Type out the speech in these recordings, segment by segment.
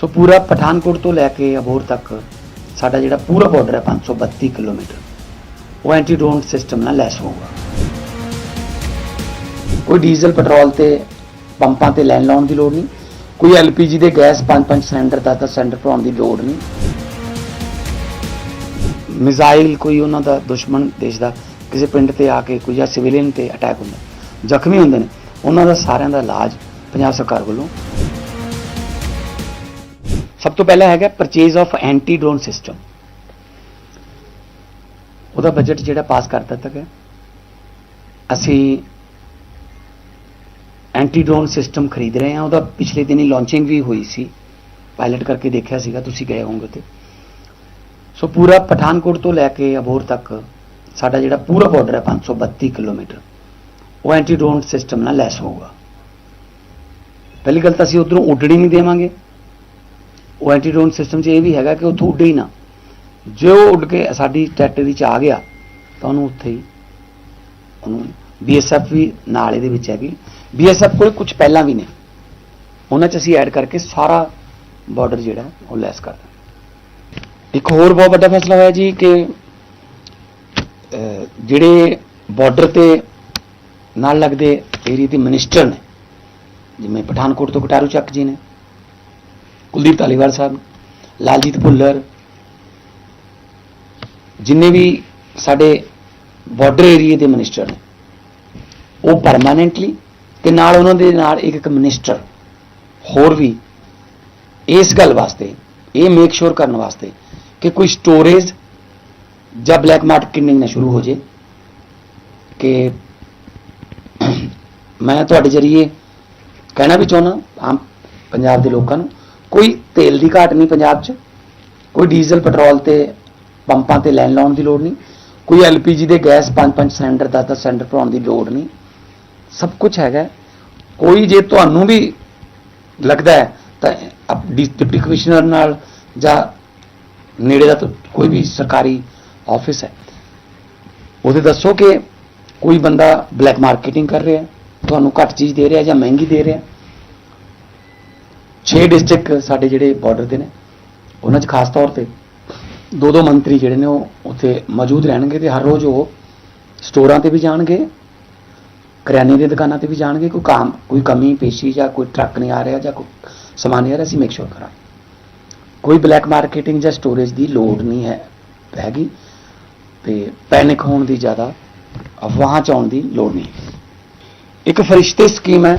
ਸੋ ਪੂਰਾ ਪਠਾਨਕੋਟ ਤੋਂ ਲੈ ਕੇ ਅਬੋਹਰ ਤੱਕ ਸਾਡਾ ਜਿਹੜਾ ਪੂਰਾ ਬਾਰਡਰ ਹੈ 532 ਕਿਲੋਮੀਟਰ। ਉਹ ਐਂਟੀ ਡਰੋਨ ਸਿਸਟਮ ਨਾਲ ਲੈਸ ਹੋਊਗਾ। ਕੋਈ ਡੀਜ਼ਲ ਪੈਟਰੋਲ ਤੇ ਪੰਪਾਂ ਤੇ ਲੈਣ ਲਾਉਣ ਦੀ ਲੋੜ ਨਹੀਂ। ਕੋਈ ਐਲਪੀਜੀ ਦੇ ਗੈਸ 5-5 ਸਿਲੰਡਰ ਦਾ 10 ਸਿਲੰਡਰ ਭਰਾਉਣ ਦੀ ਲੋੜ ਨਹੀਂ। ਮਿਜ਼ਾਈਲ ਕੋਈ ਉਹਨਾਂ ਦਾ ਦੁਸ਼ਮਣ ਦੇਸ਼ ਦਾ ਕਿਸੇ ਪਿੰਡ ਤੇ ਆ ਕੇ ਕੋਈ ਜਾਂ ਸਿਵਿਲੀਅਨ ਤੇ ਅਟੈਕ ਹੁੰਦਾ। ਜ਼ਖਮੀ ਹੁੰਦੇ ਨੇ। ਉਹਨਾਂ ਦਾ ਸਾਰਿਆਂ ਦਾ ਇਲਾਜ ਪੰਜਾਬ ਸਰਕਾਰ ਵੱਲੋਂ। ਸਭ ਤੋਂ ਪਹਿਲਾਂ ਹੈਗਾ purchase of anti drone system ਉਹਦਾ ਬਜਟ ਜਿਹੜਾ ਪਾਸ ਕਰ ਦਿੱਤਾ ਗਿਆ। ਅਸੀਂ ਐਂਟੀ ਡਰੋਨ ਸਿਸਟਮ ਖਰੀਦ ਰਹੇ ਹਾਂ। ਉਹਦਾ ਪਿਛਲੇ ਦਿਨੀ ਲਾਂਚਿੰਗ ਵੀ ਹੋਈ ਸੀ। ਪਾਇਲਟ ਕਰਕੇ ਦੇਖਿਆ ਸੀਗਾ। ਤੁਸੀਂ ਗਏ ਹੋਵੋਗੇ ਤੇ ਸੋ ਪੂਰਾ ਪਠਾਨਕੋਟ ਤੋਂ ਲੈ ਕੇ ਅਬੋਰ ਤੱਕ ਸਾਡਾ ਜਿਹੜਾ ਪੂਰਾ ਬਾਰਡਰ ਹੈ 532 ਕਿਲੋਮੀਟਰ। ਉਹ ਐਂਟੀ ਡਰੋਨ ਸਿਸਟਮ ਨਾਲ ਲੈਸ ਹੋਊਗਾ। ਪਹਿਲੀ ਗੱਲ ਤਾਂ ਅਸੀਂ ਉਧਰੋਂ ਉੱਡਣ ਨਹੀਂ ਦੇਵਾਂਗੇ। ਉਹ ਐਂਟੀਡਰੋਨ ਸਿਸਟਮ 'ਚ ਇਹ ਵੀ ਹੈਗਾ ਕਿ ਉੱਥੋਂ ਉੱਡੇ ਹੀ ਨਾ। ਜੇ ਉਹ ਉੱਡ ਕੇ ਸਾਡੀ ਟੈਰੀਟਰੀ 'ਚ ਆ ਗਿਆ, ਤਾਂ ਉਹਨੂੰ ਉੱਥੇ ਹੀ ਉਹਨੂੰ ਬੀਐਸਐਫ ਵੀ ਨਾਲ ਇਹਦੇ ਵਿੱਚ ਹੈਗੀ। ਬੀਐਸਐਫ ਕੋਲ ਕੁਝ ਪਹਿਲਾਂ ਵੀ ਨੇ। ਉਹਨਾਂ 'ਚ ਅਸੀਂ ਐਡ ਕਰਕੇ ਸਾਰਾ ਬਾਰਡਰ ਜਿਹੜਾ, ਉਹ ਲੈਸ ਕਰ ਦਾਂਗੇ ਇੱਕ ਹੋਰ ਬਹੁਤ ਵੱਡਾ ਫੈਸਲਾ ਹੋਇਆ ਜੀ ਕਿ ਜਿਹੜੇ ਬਾਰਡਰ ਤੇ ਨਾਲ ਲੱਗਦੇ ਏਰੀਆ ਦੇ ਮਿਨਿਸਟਰ ਨੇ, ਜਿਵੇਂ ਪਠਾਨਕੋਟ ਤੋਂ ਕਟਾਰੂ ਚੱਕ ਜੀ ਨੇ ਕੁਲਦੀਪ ਧਾਲੀਵਾਲ ਸਾਹਿਬ, ਲਾਲਜੀਤ ਭੁੱਲਰ, ਜਿੰਨੇ ਵੀ ਸਾਡੇ ਬਾਰਡਰ ਏਰੀਆ ਦੇ ਮਿਨਿਸਟਰ ਨੇ, ਉਹ ਪਰਮਾਨੈਂਟਲੀ ਤੇ ਨਾਲ ਉਹਨਾਂ ਦੇ ਨਾਲ ਇੱਕ ਇੱਕ ਮਿਨਿਸਟਰ ਹੋਰ ਵੀ ਇਸ ਗੱਲ ਵਾਸਤੇ, ਇਹ ਮੇਕ ਸ਼ੋਰ ਕਰਨ ਵਾਸਤੇ ਕਿ ਕੋਈ ਸਟੋਰੇਜ ਜਾਂ ਬਲੈਕ ਮਾਰਕੀਟਿੰਗ ਨਾ ਸ਼ੁਰੂ ਹੋ ਜੇ, ਕਿ ਮੈਂ ਤੁਹਾਡੇ ਜਰੀਏ ਕਹਿਣਾ ਵੀ ਚਾਹੁੰਦਾ, ਆਮ ਪੰਜਾਬ ਦੇ ਲੋਕਾਂ ਨੂੰ ਕੋਈ ਤੇਲ ਦੀ ਘਾਟ ਨਹੀਂ ਪੰਜਾਬ 'ਚ। ਕੋਈ ਡੀਜ਼ਲ, ਪੈਟਰੋਲ ਤੇ ਪੰਪਾਂ ਤੇ ਲੈਣ ਲਾਉਣ ਦੀ ਲੋੜ ਨਹੀਂ। ਕੋਈ ਐਲਪੀਜੀ ਦੇ ਗੈਸ 5-5 ਸਿਲੰਡਰ 10-10 ਸਿਲੰਡਰ ਭਰਾਉਣ ਦੀ ਲੋੜ ਨਹੀਂ। ਸਭ ਕੁਝ ਹੈਗਾ। ਕੋਈ ਜੇ ਤੁਹਾਨੂੰ ਵੀ ਲੱਗਦਾ ਹੈ, ਤਾਂ ਆਪ ਡਿਪਟੀ ਕਮਿਸ਼ਨਰ ਨਾਲ ਜਾਂ ਨੇੜੇ ਦਾ ਕੋਈ ਵੀ ਸਰਕਾਰੀ ਆਫਿਸ ਹੈ। ਉਹਦੇ ਦੱਸੋ ਕਿ ਕੋਈ ਬੰਦਾ ਬਲੈਕ ਮਾਰਕੀਟਿੰਗ ਕਰ ਰਿਹਾ ਤੁਹਾਨੂੰ ਘੱਟ ਚੀਜ਼ ਦੇ ਰਿਹਾ ਜਾਂ ਮਹਿੰਗੀ ਦੇ ਰਿਹਾ 6 ਡਿਸਟ੍ਰਿਕਟ ਸਾਡੇ ਜਿਹੜੇ ਬਾਰਡਰ ਦੇ ਨੇ, ਉਹਨਾਂ 'ਚ ਖਾਸ ਤੌਰ ਤੇ ਦੋ ਦੋ ਮੰਤਰੀ ਜਿਹੜੇ ਨੇ ਉਹ ਉੱਥੇ ਮੌਜੂਦ ਰਹਿਣਗੇ ਤੇ ਹਰ ਰੋਜ਼ ਉਹ ਸਟੋਰਾਂ ਤੇ ਵੀ ਜਾਣਗੇ, ਕਰਿਆਨੇ ਦੀਆਂ ਦੁਕਾਨਾਂ ਤੇ ਵੀ ਜਾਣਗੇ, ਕੋਈ ਕੰਮ, ਕੋਈ ਕਮੀ, ਪੇਸ਼ੀ ਜਾਂ ਕੋਈ ਟਰੱਕ ਨਹੀਂ ਆ ਰਿਹਾ ਜਾਂ ਕੋਈ ਸਮਾਨ ਨਹੀਂ ਆ ਰਿਹਾ, ਅਸੀਂ ਮੇਕ ਸ਼ੋਰ ਕਰਾਂਗੇ। ਕੋਈ ਬਲੈਕ ਮਾਰਕੀਟਿੰਗ ਜਾਂ ਸਟੋਰੇਜ ਦੀ ਲੋੜ ਨਹੀਂ ਹੈ, ਹੈਗੀ, ਤੇ ਪੈਨਿਕ ਹੋਣ ਦੀ ਜ਼ਿਆਦਾ ਅਫਵਾਹਾਂ ਚ ਆਉਣ ਦੀ ਲੋੜ ਨਹੀਂ। ਇੱਕ ਫਰਿਸ਼ਤੇ ਸਕੀਮ ਹੈ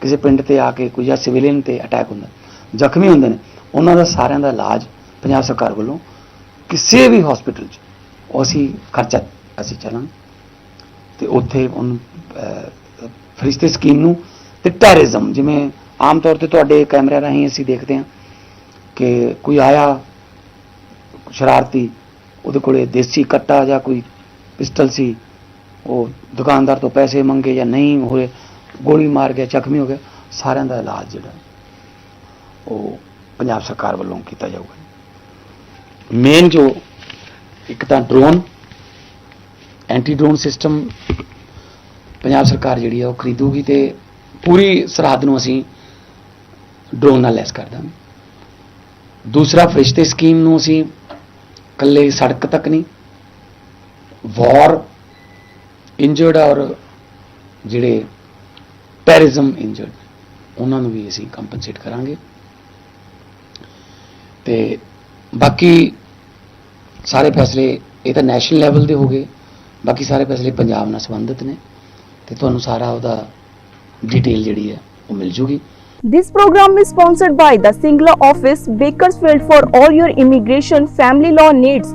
ਕਿਸੇ ਪਿੰਡ ਤੇ ਆ ਕੇ ਕੋਈ ਜਾਂ ਸਿਵਿਲੀਅਨ ਤੇ ਅਟੈਕ ਹੁੰਦਾ ਜ਼ਖਮੀ ਹੁੰਦੇ ਨੇ ਉਹਨਾਂ ਦਾ ਸਾਰਿਆਂ ਦਾ ਇਲਾਜ ਪੰਜਾਬ ਸਰਕਾਰ ਵੱਲੋਂ ਕਿਸੇ ਵੀ ਹਸਪੀਟਲ 'ਚ। ਉਹ ਅਸੀਂ ਖਰਚਾ ਅਸੀਂ ਚੱਲਾਂਗੇ। ਤੇ ਉੱਥੇ ਉਹਨੂੰ ਅਹ, ਫਰਿਸ਼ਤੇ ਸਕੀਮ ਨੂੰ ਤੇ ਟੈਰਰਿਜ਼ਮ ਜਿਵੇਂ ਆਮ ਤੌਰ ਤੇ ਤੁਹਾਡੇ ਕੈਮਰਿਆਂ ਰਾਹੀਂ ਅਸੀਂ ਦੇਖਦੇ ਹਾਂ ਕਿ ਕੋਈ ਆਇਆ ਸ਼ਰਾਰਤੀ ਉਹਦੇ ਕੋਲੇ ਦੇਸੀ ਕੱਟਾ ਜਾਂ ਕੋਈ ਪਿਸਟਲ ਸੀ ਉਹ ਦੁਕਾਨਦਾਰ ਤੋਂ ਪੈਸੇ ਮੰਗੇ ਜਾਂ ਨਹੀਂ ਹੋਏ ਗੋਲੀ ਮਾਰ ਗਿਆ, ਜ਼ਖਮੀ ਹੋ ਗਿਆ। ਸਾਰਿਆਂ ਦਾ ਇਲਾਜ ਜਿਹੜਾ, ਉਹ ਪੰਜਾਬ ਸਰਕਾਰ ਵੱਲੋਂ ਕੀਤਾ ਜਾਊਗਾ। ਮੇਨ ਜੋ ਇੱਕ ਤਾਂ drone anti drone system Punjab ਸਰਕਾਰ ਜਿਹੜੀ ਹੈ ਉਹ ਖਰੀਦੂਗੀ ਤੇ ਪੂਰੀ ਸਰਹੱਦ ਨੂੰ ਅਸੀਂ ਡਰੋਨ ਨਾਲ ਲੈਸ ਕਰ ਦਾਂਗੇ। ਦੂਸਰਾ ਫਰਿਸ਼ਤੇ ਸਕੀਮ ਨੂੰ ਅਸੀਂ ਕੱਲੇ ਸੜਕ ਤੱਕ ਨਹੀਂ ਵਾਰ ਇੰਜਰਡ ਔਰ ਜਿਹੜੇ ਟੈਰਰਿਜ਼ਮ ਇੰਜਰਡ ਉਹਨਾਂ ਨੂੰ ਵੀ ਅਸੀਂ ਕੰਪਨਸੇਟ ਕਰਾਂਗੇ। ਤੇ ਬਾਕੀ ਸਾਰੇ ਫੈਸਲੇ ਇਹ ਤਾਂ ਨੈਸ਼ਨਲ ਲੈਵਲ ਦੇ ਹੋ ਗਏ। ਬਾਕੀ ਸਾਰੇ ਫੈਸਲੇ ਪੰਜਾਬ ਨਾਲ ਸੰਬੰਧਿਤ ਨੇ। ਤੇ ਤੁਹਾਨੂੰ ਸਾਰਾ ਉਹਦਾ ਡਿਟੇਲ ਜਿਹੜੀ ਹੈ ਉਹ ਮਿਲ ਜੂਗੀ। This program is sponsored by the Singla office, Bakersfield for all your immigration family law needs.